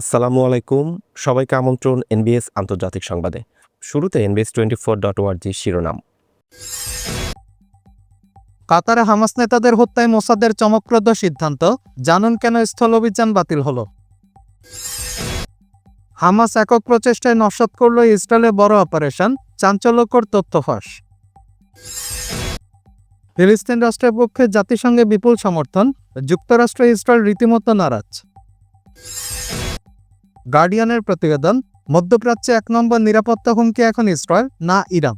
আসসালামু আলাইকুম। সবাইকে আমন্ত্রণ এনবিএস আন্তর্জাতিক সংবাদে। শুরুতে এনবিএস টোয়েন্টি ফোর ডট ওয়ার্জি শিরোনাম। কাতারে হামাস নেতাদের হত্যায় মোসাদের চমকপ্রদ সিদ্ধান্ত, জানুন কেন স্থল অভিযান বাতিল হলো? হামাস একক প্রচেষ্টায় নস্বাত করল ইসরায়েলের বড় অপারেশন, চাঞ্চল্যকর তথ্য ফাঁস। ফিলিস্তিন রাষ্ট্রের পক্ষে জাতিসংঘে বিপুল সমর্থন, যুক্তরাষ্ট্র ইসরায়েল রীতিমতো নারাজ। গার্ডিয়ানের প্রতিবেদন, মধ্যপ্রাচ্যে এক নম্বর নিরাপত্তা হুমকি এখন ইসরায়েল, না ইরান।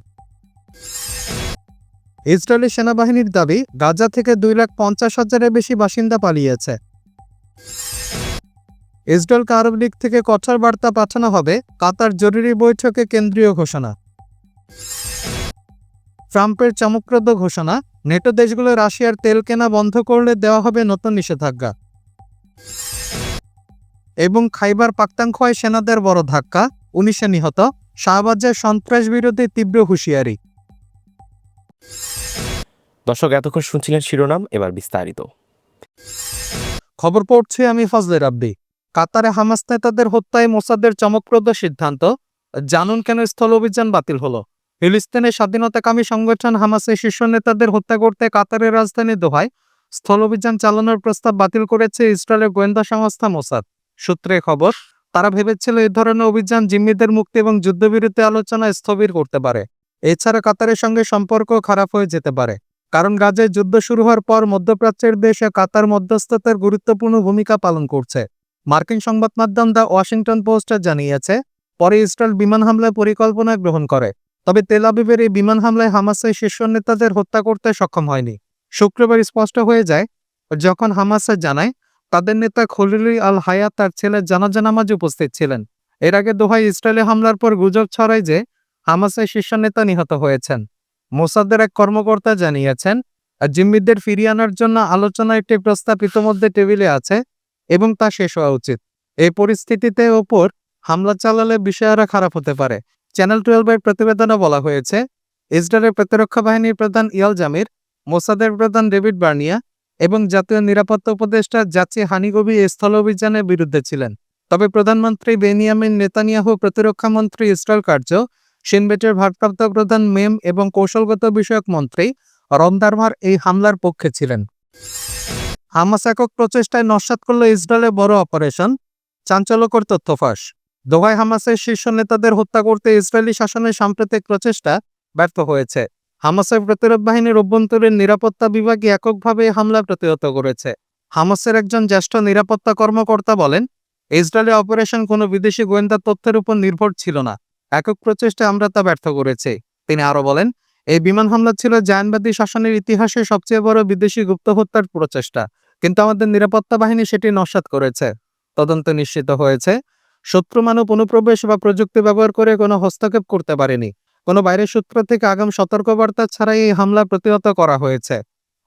ইসরায়েলি সেনাবাহিনীর দাবি, গাজা থেকে দুই লাখ পঞ্চাশ হাজারের বেশি বাসিন্দা পালিয়েছে। ইসরায়েলকে আরব লীগ থেকে কঠোর বার্তা পাঠানো হবে, কাতার জরুরি বৈঠকে কেন্দ্রীয় ঘোষণা। ট্রাম্পের চমকপ্রদ ঘোষণা, নেটো দেশগুলো রাশিয়ার তেল কেনা বন্ধ করলে দেওয়া হবে নতুন নিষেধাজ্ঞা। এবং খাইবার পাক্তাংখোয়ায় সেনাদের বড় ধাক্কা উনিশে নিহত শাহবাজের সন্ত্রাস বিরোধী তীব্র হুঁশিয়ারি। দর্শক এতক্ষণ শুনছিলেন শিরোনাম এবার বিস্তারিত। খবর পড়ছি আমি ফজলে রাব্বি। কাতারে হামাস নেতাদের হত্যায় মোসাদের চমকপ্রদ সিদ্ধান্ত জানুন কেন স্থল অভিযান বাতিল হলো? ফিলিস্তিনের স্বাধীনতাকামী সংগঠন হামাসের শীর্ষ নেতাদের হত্যা করতে কাতারের রাজধানী দোহায় স্থল অভিযান চালানোর প্রস্তাব বাতিল করেছে ইসরায়েলের গোয়েন্দা সংস্থা মোসাদ। সূত্রে খবর, তারা ভেবেছিল এই ধরনের অভিযান জিম্মিদের মুক্তি এবং যুদ্ধবিরতি আলোচনা স্থবির করতে পারে। এছাড়া কাতারের সঙ্গে সম্পর্ক খারাপ হয়ে যেতে পারে, কারণ গাজায় যুদ্ধ শুরু হওয়ার পর মধ্যপ্রাচ্যের দেশে কাতার মধ্যস্থতার গুরুত্বপূর্ণ ভূমিকা পালন করছে। মার্কিন সংবাদ মাধ্যম দ্য ওয়াশিংটন পোস্ট জানিয়েছে, পরে ইসরায়েল বিমান হামলায় পরিকল্পনা গ্রহণ করে, তবে তেল আবিবের এই বিমান হামলায় হামাসের শীর্ষ নেতাদের হত্যা করতে সক্ষম হয়নি। শুক্রবার স্পষ্ট হয়ে যায়, যখন হামাসে জানায় তাদের নেতা খলিলি আল হায়াত তার ছেলের জানাজা নামাজে উপস্থিত ছিলেন। এর আগে দোহায় ইসরায়েলে হামলার পর গুজব ছড়ায় যে হামাসের শীর্ষ নেতা নিহত হয়েছেন। মোসাদের এক কর্মকর্তা জানিয়েছেন, জিম্মিদের ফিরিয়ে আনার জন্য আলোচনার একটি প্রস্তাব ইতোমধ্যে টেবিলে আছে এবং তা শেষ হওয়া উচিত। এই পরিস্থিতিতে ওপর হামলা চালালে বিষয় আরও খারাপ হতে পারে। চ্যানেল টুয়েলভের প্রতিবেদনে বলা হয়েছে, ইসরায়েলের প্রতিরক্ষা বাহিনীর প্রধান ইয়াল জামির, মোসাদের প্রধান ডেভিড বার্নিয়া এবং জাতীয় নিরাপত্তা উপদেষ্টা জাচি হানিগবি স্থল অভিযানের বিরুদ্ধে ছিলেন। তবে প্রধানমন্ত্রী বেনিয়ামিন নেতানিয়াহু প্রতিরক্ষা মন্ত্রী ইসরায়েল কার্য, সিনবেটের ভারপ্রাপ্ত প্রধান মেম এবং কৌশলগত বিষয়ক মন্ত্রী রমদারমার এই হামলার পক্ষে ছিলেন। হামাস একক প্রচেষ্টায় নস্বাত করল ইসরায়েলের বড় অপারেশন চাঞ্চল্যকর তথ্য ফাঁস। দোহায় হামাসের শীর্ষ নেতাদের হত্যা করতে ইসরায়েলি শাসনের সাম্প্রতিক প্রচেষ্টা ব্যর্থ হয়েছে। হামাসের প্রতিরোধ বাহিনীর অভ্যন্তরীণ নিরাপত্তা বিভাগে এককভাবে হামলা প্রতিহত করেছে। হামাসের একজন জ্যেষ্ঠ নিরাপত্তা কর্মকর্তা বলেন, ইসরায়েলের অপারেশন কোনো বিদেশি গোয়েন্দা তথ্যের উপর নির্ভর ছিল না। একক প্রচেষ্টায় আমরা তা ব্যর্থ করেছি। তিনি আরও বলেন, এই বিমান হামলা ছিল জায়নবাদী শাসনের ইতিহাসে সবচেয়ে বড় বিদেশি গুপ্ত হত্যার প্রচেষ্টা। কিন্তু আমাদের নিরাপত্তা বাহিনী সেটি নস্বাত করেছে। তদন্ত নিশ্চিত হয়েছে, শত্রু মানব অনুপ্রবেশ বা প্রযুক্তি ব্যবহার করে কোনো হস্তক্ষেপ করতে পারেনি। কোনো বাইরের সূত্র থেকে আগাম সতর্কবার্তা ছাড়াই এই হামলা প্রতিহত করা হয়েছে।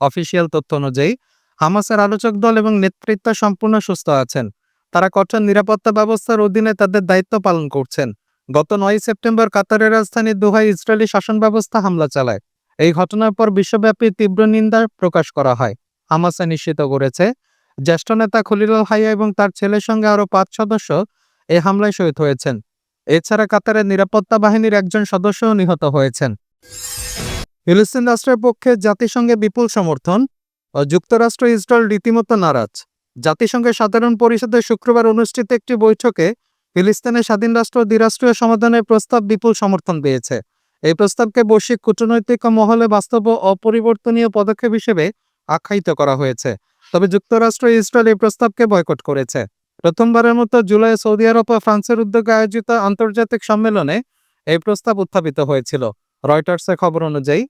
অফিসিয়াল তথ্য অনুযায়ী, হামাসের আলোচক দল এবং নেতৃত্ব সম্পূর্ণ সুস্থ আছেন। তারা কঠোর নিরাপত্তা ব্যবস্থার অধীনে তাদের দায়িত্ব পালন করছেন। গত নয় সেপ্টেম্বর কাতারের রাজধানী দোহায় ইসরায়েলি শাসন ব্যবস্থা হামলা চালায়। এই ঘটনার পর বিশ্বব্যাপী তীব্র নিন্দা প্রকাশ করা হয়। হামাসে নিশ্চিত করেছে, জ্যেষ্ঠ নেতা খলিলুল হাইয়া এবং তার ছেলের সঙ্গে আরও পাঁচ সদস্য এই হামলায় শহীদ হয়েছেন। এছাড়া কাতারের নিরাপত্তা বাহিনীর একজন সদস্যও নিহত হয়েছেন। ফিলিস্তিন রাষ্ট্রের পক্ষে জাতিসংঘে বিপুল সমর্থন ও যুক্তরাষ্ট্র ইসরায়েল রীতিমতো নারাজ। জাতিসংঘের সাধারণ পরিষদে শুক্রবার অনুষ্ঠিত একটি বৈঠকে ফিলিস্তিনের স্বাধীন রাষ্ট্র দ্বিরাষ্ট্রীয় সমাধানের প্রস্তাব বিপুল সমর্থন পেয়েছে। এই প্রস্তাবকে বৈশ্বিক কূটনৈতিক মহলে বাস্তব অপরিবর্তনীয় পদক্ষেপ হিসেবে আখ্যায়িত করা হয়েছে। তবে যুক্তরাষ্ট্র ইসরায়েল এই প্রস্তাবকে বয়কট করেছে। প্রথমবারের মতো জুলাই সৌদি আরব ও ফ্রান্সের উদ্যোগে আয়োজিত আন্তর্জাতিক সম্মেলনে এই প্রস্তাব উত্থাপিত হয়েছিল। রয়টার্সের খবর অনুযায়ী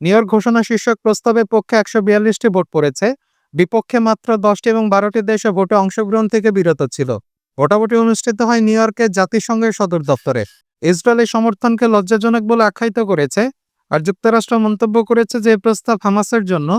ইয়র্ক ঘোষণা শীর্ষক প্রস্তাবের পক্ষে একশো বিয়াল্লিশটি ভোট পড়েছে। বিপক্ষে মাত্র দশটি এবং বারোটি দেশে ভোটে অংশগ্রহণ থেকে বিরত ছিল। ভোটাভুটি অনুষ্ঠিত হয় নিউ ইয়র্কের জাতিসংঘের সদর দপ্তরে। ইসরায়েলের সমর্থনকে লজ্জাজনক বলে আখ্যায়িত করেছে আর যুক্তরাষ্ট্র মন্তব্য করেছে যে, এই প্রস্তাব হামাসের জন্য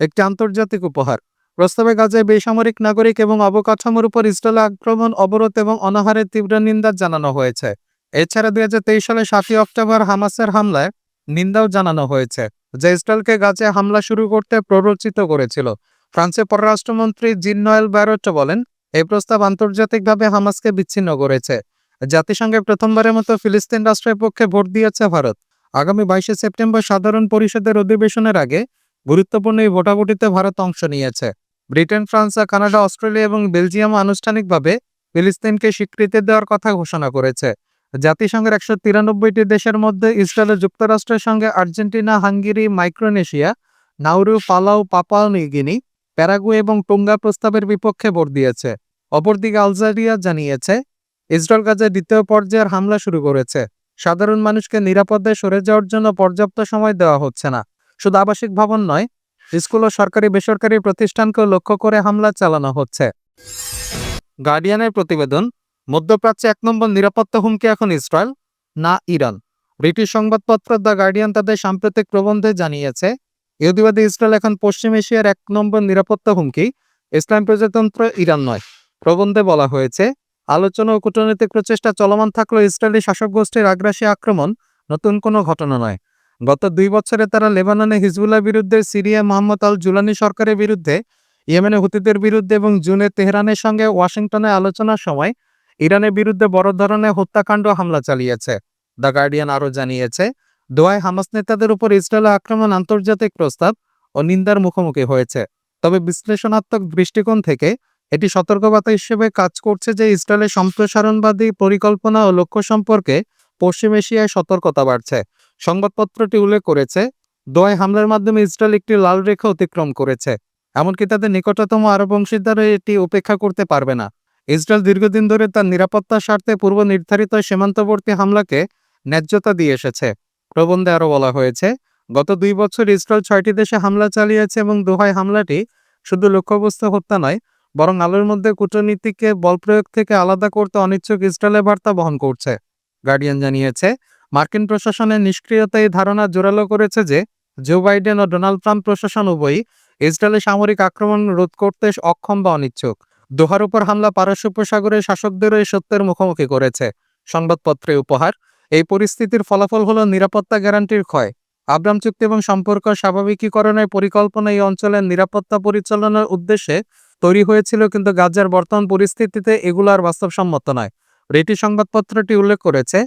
একটি আন্তর্জাতিক উপহার। প্রস্তাবে গাজায় বেসামরিক নাগরিক এবং অবকাঠামোর উপর ইসরায়েলের আক্রমণ, অবরোধ এবং অনাহারের তীব্র নিন্দা জানানো হয়েছে। এছাড়া দুই হাজার তেইশ সালে সাতই অক্টোবর হামাসের হামলায় নিন্দাও জানানো হয়েছে, যা ইসরায়েলকে গাজে হামলা শুরু করতে প্ররোচিত করেছিল। ফ্রান্সের পররাষ্ট্রমন্ত্রী জিন নয়েল ব্যারট বলেন এই প্রস্তাব আন্তর্জাতিকভাবে হামাসকে বিচ্ছিন্ন করেছে। জাতিসংঘে প্রথমবারের মতো ফিলিস্তিন রাষ্ট্রের পক্ষে ভোট দিয়েছে ভারত। আগামী বাইশে সেপ্টেম্বর সাধারণ পরিষদের অধিবেশনের আগে গুরুত্বপূর্ণ এই ভোটাভুটিতে ভারত অংশ নিয়েছে। ব্রিটেন, ফ্রান্স কানাডা, অস্ট্রেলিয়া এবং বেলজিয়াম আনুষ্ঠানিকভাবে ফিলিস্তিনকে স্বীকৃতি দেওয়ার কথা ঘোষণা করেছে। জাতিসংঘের একশো তিরানব্বইটি দেশের মধ্যে ইসরায়েল যুক্তরাষ্ট্রের সঙ্গে Argentina, Hungary, Micronesia, Nauru Palau Papua New Guinea, Paraguay এবং টোঙ্গা প্রস্তাবের বিপক্ষে ভোট দিয়েছে। অপরদিকে আলজেরিয়া জানিয়েছে, ইসরায়েল গাজায় দ্বিতীয় পর্যায়ের হামলা শুরু করেছে। সাধারণ মানুষকে নিরাপদে সরে যাওয়ার জন্য পর্যাপ্ত সময় দেওয়া হচ্ছে না। শুধু আবাসিক ভবন নয় স্কুল ও সরকারি বেসরকারি প্রতিষ্ঠানকেও লক্ষ্য করে হামলা চালানো হচ্ছে। গার্ডিয়ানের প্রতিবেদন, মধ্যপ্রাচ্যে এক নম্বর নিরাপত্তা হুমকি এখন ইসরায়েল, না ইরান। ব্রিটিশ সংবাদপত্র দ্য গার্ডিয়ান তাদের সাম্প্রতিক প্রবন্ধে জানিয়েছে, ইহুদিবাদী ইসরায়েল এখন পশ্চিম এশিয়ার এক নম্বর নিরাপত্তা হুমকি, ইসলাম প্রজাতন্ত্র ইরান নয়। প্রবন্ধে বলা হয়েছে, আলোচনা ও কূটনৈতিক প্রচেষ্টা চলমান থাকলেও ইসরায়েলি শাসক গোষ্ঠীর আগ্রাসী আক্রমণ নতুন কোনো ঘটনা নয়। গত দুই বছরে তারা লেবাননে হিজবুল্লাহ বিরুদ্ধে সিরিয়া মোহাম্মদ আল জুলানি সরকারের বিরুদ্ধে, ইয়েমেনে হুতিদের বিরুদ্ধে এবং জুনে তেহরানের সঙ্গে ওয়াশিংটনে আলোচনার সময় ইরানের বিরুদ্ধে বড় ধরনের হত্যাকাণ্ড হামলা চালিয়েছে। দ্য গার্ডিয়ান আরও জানিয়েছে, দোয়ায় হামাস নেতাদের উপর ইসরায়েলের আক্রমণ আন্তর্জাতিক প্রস্তাব ও নিন্দার মুখোমুখি হয়েছে। তবে বিশ্লেষণাত্মক দৃষ্টিকোণ থেকে এটি সতর্কবার্তা হিসেবে কাজ করছে যে ইসরায়েলের সম্প্রসারণবাদী পরিকল্পনা ও লক্ষ্য সম্পর্কে পশ্চিম এশিয়ায় সতর্কতা বাড়ছে। সংবাদপত্রটি উল্লেখ করেছে দোয়ায় হামলার মাধ্যমে ইসরায়েল একটি লাল রেখা অতিক্রম করেছে, এমনকি তাদের নিকটতম আরব অংশীদারও এটি উপেক্ষা করতে পারবে না। ইসরায়েল দীর্ঘদিন ধরে তার নিরাপত্তার স্বার্থে পূর্ব নির্ধারিত সীমান্তবর্তী হামলাকে ন্যায্যতা দিয়ে এসেছে। প্রবন্ধে আরও বলা হয়েছে, গত দুই বছর ইসরায়েল ছয়টি দেশে হামলা চালিয়েছে এবং দোহায় হামলাটি শুধু লক্ষ্যবস্তু হত্যা নয়, বরং আলোর মধ্যে কূটনীতিকে, বল প্রয়োগ থেকে আলাদা করতে অনিচ্ছুক ইসরায়েলের বার্তা বহন করছে। গার্ডিয়ান জানিয়েছে মার্কিন প্রশাসনের নিষ্ক্রিয়তা এই ধারণা জোরালো করেছে যে, জো বাইডেন ও ডোনাল্ড ট্রাম্প প্রশাসন উভয়ই ইসরায়েলের সামরিক আক্রমণ রোধ করতে অক্ষম বা অনিচ্ছুক। দোহার উপর হামলা পারস্য উপসাগরের শাসকদেরও এই সত্যের মুখোমুখি করেছে। সংবাদপত্রে উপহার, এই পরিস্থিতির ফলাফল হলো নিরাপত্তা গ্যারান্টির ক্ষয়। আব্রাম চুক্তি এবং সম্পর্ক স্বাভাবিকীকরণের পরিকল্পনা এই অঞ্চলের নিরাপত্তা পরিচালনার উদ্দেশ্যে তৈরি হয়েছিল, কিন্তু গাজার বর্তমান পরিস্থিতিতে এগুলো আর বাস্তবসম্মত নয়। ব্রিটিশ সংবাদপত্রটি উল্লেখ করেছে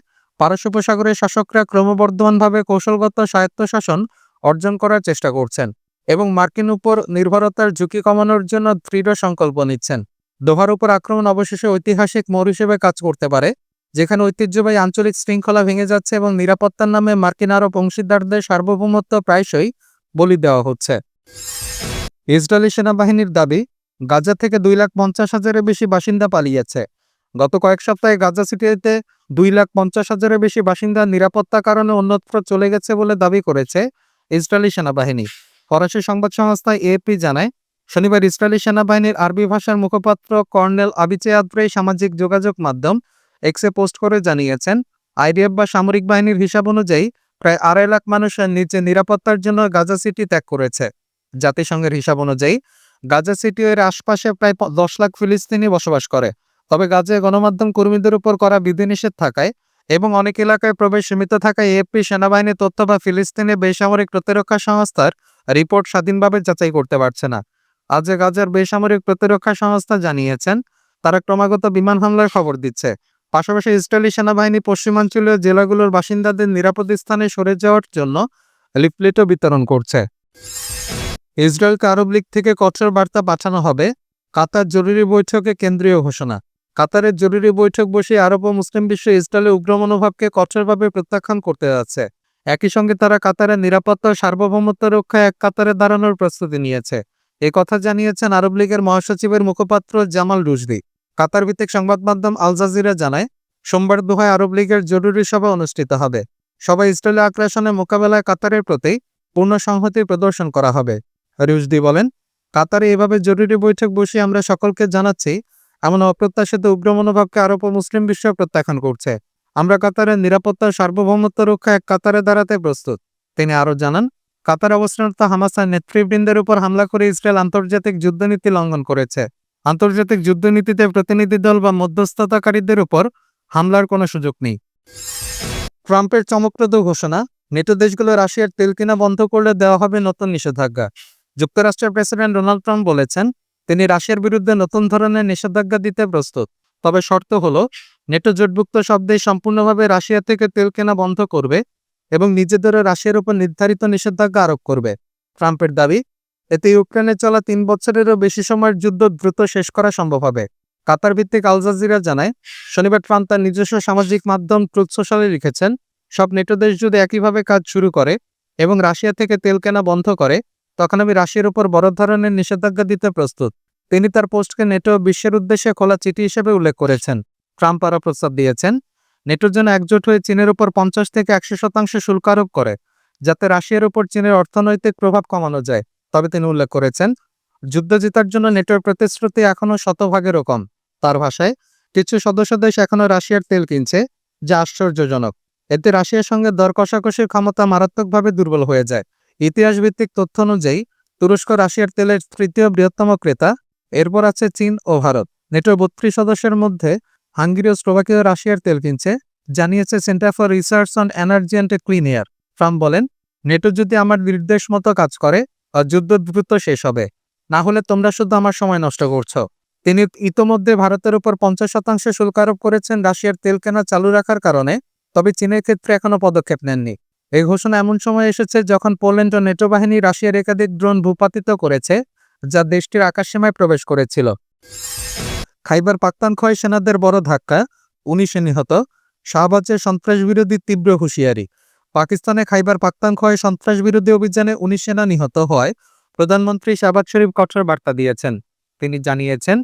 পারস্য উপসাগরের শাসকরা ক্রমবর্ধমানভাবে কৌশলগত স্বায়ত্তশাসন অর্জন করার চেষ্টা করছেন এবং মার্কিন উপর নির্ভরতার ঝুঁকি কমানোর জন্য দৃঢ় সংকল্প নিচ্ছেন। দোহার উপর আক্রমণ অবশেষে ঐতিহাসিক মোড় হিসেবে কাজ করতে পারে, যেখানে ঐতিহ্যবাহী আঞ্চলিক শৃঙ্খলা ভেঙে যাচ্ছে এবং নিরাপত্তার নামে মার্কিন আরব অংশীদারদের সার্বভৌমত্ব প্রায়শই বলি দেওয়া হচ্ছে। ইসরায়েলি সেনাবাহিনীর দাবি, গাজা থেকে দুই লাখ পঞ্চাশ হাজারের বেশি বাসিন্দা পালিয়েছে। গত কয়েক সপ্তাহে গাজা সিটিতে দুই লাখ পঞ্চাশ হাজারের বেশি বাসিন্দা নিরাপত্তা কারণে অন্যত্র চলে গেছে বলে দাবি করেছে ইসরায়েলি সেনাবাহিনী। ফরাসি সংবাদ সংস্থা এএপি জানায়, শনিবার ইসরায়েলি সেনাবাহিনীর আরবি ভাষার মুখপাত্র কর্নেল আবিচে আদ্রে সামাজিক যোগাযোগ মাধ্যম এক্সে পোস্ট করে জানিয়েছেন, আইডিএফ বা সামরিক বাহিনীর হিসাব অনুযায়ী প্রায় আড়াই লাখ মানুষ নিচে নিরাপত্তার জন্য গাজা সিটি ত্যাগ করেছে। জাতিসংঘের হিসাব অনুযায়ী গাজা সিটি এর আশপাশে প্রায় দশ লাখ ফিলিস্তিনি বসবাস করে। তবে গাজায় গণমাধ্যম কর্মীদের উপর করা বিধিনিষেধ থাকায় এবং অনেক এলাকায় প্রবেশ সীমিত থাকায় এএফপি সেনাবাহিনী তথ্য বা ফিলিস্তিনি বেসামরিক প্রতিরক্ষা সংস্থার রিপোর্ট স্বাধীনভাবে যাচাই করতে পারছে না। আজ গাজার বেসামরিক প্রতিরক্ষা সংস্থা জানিয়েছেন, তারা ক্রমাগত বিমান হামলার খবর দিচ্ছে। পাশাপাশি ইসরায়েলি সেনাবাহিনী পশ্চিমাঞ্চলীয় জেলাগুলোর বাসিন্দাদের নিরাপদ স্থানে সরে যাওয়ার জন্য লিফলেটও বিতরণ করছে। ইসরায়েলকে আরব লীগ থেকে কঠোর বার্তা পাঠানো হবে, কাতার জরুরি বৈঠকে কেন্দ্রীয় ঘোষণা। কাতারের জরুরি বৈঠক বসে আরব ও মুসলিম বিশ্ব ইসরায়েলের উগ্র মনোভাবকে কঠোরভাবে প্রত্যাখ্যান করতে যাচ্ছে। একই সঙ্গে তারা কাতারের নিরাপত্তা ও সার্বভৌমত্ব রক্ষায় এক কাতারে দাঁড়ানোর প্রস্তুতি নিয়েছে। এ কথা জানিয়েছেন আরব লীগের মহাসচিবের মুখপাত্র জামাল রুশদি। কাতার ভিত্তিক সংবাদ মাধ্যম আল জাজিরা জানায়, সোমবার দোহায় আরব লীগের জরুরি সভা অনুষ্ঠিত হবে। সবাই ইসরায়েলের আগ্রাসনের মোকাবেলায় কাতারের প্রতি পূর্ণ সংহতি প্রদর্শন করা হবে। রুশদি বলেন, কাতারে এভাবে জরুরি বৈঠক বসিয়ে আমরা সকলকে জানাচ্ছি এমন অপ্রত্যাশিত উগ্র মনোভাবকে আরব মুসলিম বিশ্ব প্রত্যাখ্যান করছে। আমরা কাতারের নিরাপত্তা, সার্বভৌমত্ব রক্ষায় এক কাতারে দাঁড়াতে প্রস্তুত। তিনি আরও জানান, কাতার অবস্থানরত হামাসার নেতৃবৃন্দের উপর হামলা করে ইসরায়েল আন্তর্জাতিক যুদ্ধনীতি লঙ্ঘন করেছে। আন্তর্জাতিক যুদ্ধনীতিতে প্রতিনিধি দল বা মধ্যস্থতাকারীদের উপর হামলার কোনো সুযোগ নেই। ট্রাম্পের চমকপ্রদ ঘোষণা, নেটো দেশগুলো রাশিয়ার তেল কিনা বন্ধ করলে দেওয়া হবে নতুন নিষেধাজ্ঞা। যুক্তরাষ্ট্রের প্রেসিডেন্ট ডোনাল্ড ট্রাম্প বলেছেন তিনি রাশিয়ার বিরুদ্ধে নতুন ধরনের নিষেধাজ্ঞা দিতে প্রস্তুত। তবে শর্ত হলো, নেটো জোটভুক্ত শব্দে সম্পূর্ণভাবে রাশিয়া থেকে তেল কেনা বন্ধ করবে এবং নিজেদেরও রাশিয়ার উপর নির্ধারিত নিষেধাজ্ঞা আরোপ করবে। ট্রাম্পের দাবি, এতে ইউক্রেনে চলা তিন বছরেরও বেশি সময়ের যুদ্ধ দ্রুত শেষ করা সম্ভব হবে। কাতার ভিত্তিক আল জাজিরা জানায়, শনিবার ট্রাম্প তার নিজস্ব সামাজিক মাধ্যম ট্রুথ সোশ্যালে লিখেছেন, সব নেটো দেশ যদি একইভাবে কাজ শুরু করে এবং রাশিয়া থেকে তেল কেনা বন্ধ করে তখন আমি রাশিয়ার উপর বড় ধরনের নিষেধাজ্ঞা দিতে প্রস্তুত। তিনি তার পোস্টকে নেটো বিশ্বের উদ্দেশ্যে খোলা চিঠি হিসেবে উল্লেখ করেছেন। ট্রাম্প আরও প্রস্তাব দিয়েছেন, নেটোর জন্য একজোট হয়ে চীনের উপর পঞ্চাশ থেকে একশো শতাংশ শুল্ক আরোপ করে, যাতে রাশিয়ার উপর চীনের অর্থনৈতিক প্রভাব কমানো যায়। তবে তিনি উল্লেখ করেছেন, যুদ্ধ জেতার জন্য নেটোর প্রতিশ্রুতি এখনও শতভাগেরও কম। তার ভাষায়, কিছু সদস্য দেশ এখনও রাশিয়ার তেল কিনছে, যা আশ্চর্যজনক। এতে রাশিয়ার সঙ্গে দর কষাকষির ক্ষমতা মারাত্মকভাবে দুর্বল হয়ে যায়। ইতিহাস ভিত্তিক তথ্য অনুযায়ী, তুরস্ক, রাশিয়ার তেলের তৃতীয় বৃহত্তম ক্রেতা। এরপর আছে চীন ও ভারত। নেটোর বত্রিশ সদস্যের মধ্যে হাঙ্গেরি ও স্লোভাকিয়া রাশিয়ার তেল কিনছে, জানিয়েছে centre for research on energy and clean air. Trump বলেন, নেটো যদি আমার নির্দেশ মতো কাজ করে যুদ্ধ দ্রুত শেষ হবে, না হলে তোমরা শুধু আমার সময় নষ্ট করছ। তিনি ইতোমধ্যে ভারতের উপর পঞ্চাশ শতাংশ শুল্ক আরোপ করেছেন রাশিয়ার তেল কেনা চালু রাখার কারণে, তবে চীনের ক্ষেত্রে এখনও পদক্ষেপ নেননি। এই ঘোষণা এমন সময় এসেছে যখন পোল্যান্ড ও নেটো বাহিনী রাশিয়ার একাধিক ড্রোন ভূপাতিত করেছে, যা দেশটির আকাশসীমায় প্রবেশ করেছিল। খাইবার পাক্তানখয় সেনাদের বড় ধাক্কা, উনিশে নিহত, শাহবাজের সন্ত্রাসবিরোধী তীব্র হুঁশিয়ারি। পাকিস্তানে খাইবার পাক্তানখয় সন্ত্রাসবিরোধী অভিযানে উনিশ সেনা নিহত হওয়ায় প্রধানমন্ত্রী শাহবাজ শরীফ কঠোর বার্তা দিয়েছেন। তিনি জানিয়েছেন,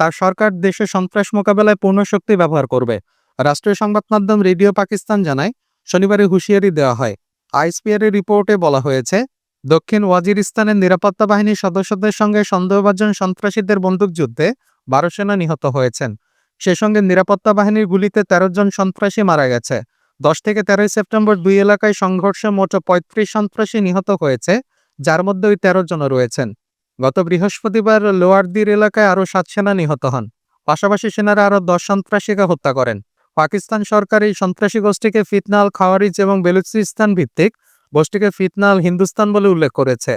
তার সরকার দেশে সন্ত্রাস মোকাবেলায় পূর্ণ শক্তি ব্যবহার করবে। রাষ্ট্রীয় সংবাদ মাধ্যম রেডিও পাকিস্তান জানায় শনিবারে হুঁশিয়ারি দেওয়া হয়। আইসপিআর রিপোর্টে বলা হয়েছে, দক্ষিণ ওয়াজিরিস্তানের নিরাপত্তা বাহিনীর সদস্যদের সঙ্গে সন্দেহভাজন সন্ত্রাসীদের বন্দুকযুদ্ধে বারো সেনা নিহত হয়েছেন। সে সঙ্গে নিরাপত্তা বাহিনীর গুলিতে তেরো জন সন্ত্রাসী মারা গেছে। দশ থেকে তেরোই সেপ্টেম্বর দুই এলাকায় সংঘর্ষে মোট পঁয়ত্রিশ সন্ত্রাসী নিহত হয়েছে, যার মধ্যে ওই তেরো জন রয়েছেন। গত বৃহস্পতিবার লোয়ারদির এলাকায় আরও সাত সেনা নিহত হন। পাশাপাশি সেনারা আরও দশ সন্ত্রাসীকে হত্যা করেন। পাকিস্তান সরকার এই সন্ত্রাসী গোষ্ঠীকে ফিতনাল খাওয়ারিজ এবং বেলুচিস্তান ভিত্তিক গোষ্ঠীকে ফিতনাল হিন্দুস্তান বলে উল্লেখ করেছে।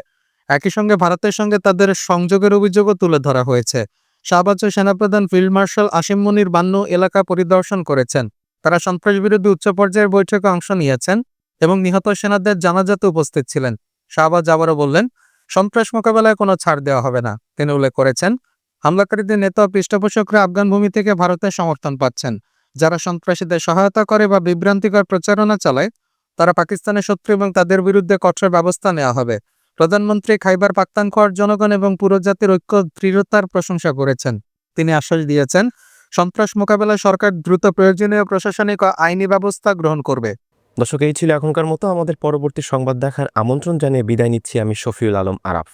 একই সঙ্গে ভারতের সঙ্গে তাদের সংযোগের অভিযোগও তুলে ধরা হয়েছে। শাহবাজ সেনাপ্রধান ফিল্ড মার্শাল আসিম মনির বান্নু এলাকা পরিদর্শন করেছেন। তারা সন্ত্রাস বিরোধী উচ্চ পর্যায়ের বৈঠকে অংশ নিয়েছেন এবং নিহত সেনাদের জানাজাতে উপস্থিত ছিলেন। শাহবাজ আবারও বললেন, সন্ত্রাস মোকাবেলায় কোনো ছাড় দেওয়া হবে না। তিনি উল্লেখ করেছেন, হামলাকারীদের নেতা পৃষ্ঠপোষকরা আফগান ভূমি থেকে ভারতের সমর্থন পাচ্ছেন। যারা সন্ত্রাসীদের সহায়তা করে বা বিভ্রান্তিকর প্রচারণা চালায়, তারা পাকিস্তানের শত্রু এবং তাদের বিরুদ্ধে কঠোর ব্যবস্থা নেওয়া হবে। প্রধানমন্ত্রী খাইবার পাক্তানখোয়ার জনগণ এবং পুরো জাতির ঐক্য, দৃঢ়তার প্রশংসা করেছেন। তিনি আশ্বাস দিয়েছেন, সন্ত্রাস মোকাবেলায় সরকার দ্রুত প্রয়োজনীয় প্রশাসনিক ও আইনি ব্যবস্থা গ্রহণ করবে। দর্শক, এই ছিল এখনকার মতো। আমাদের পরবর্তী সংবাদ দেখার আমন্ত্রণ জানিয়ে বিদায় নিচ্ছি আমি শফিউল আলম আরাফ।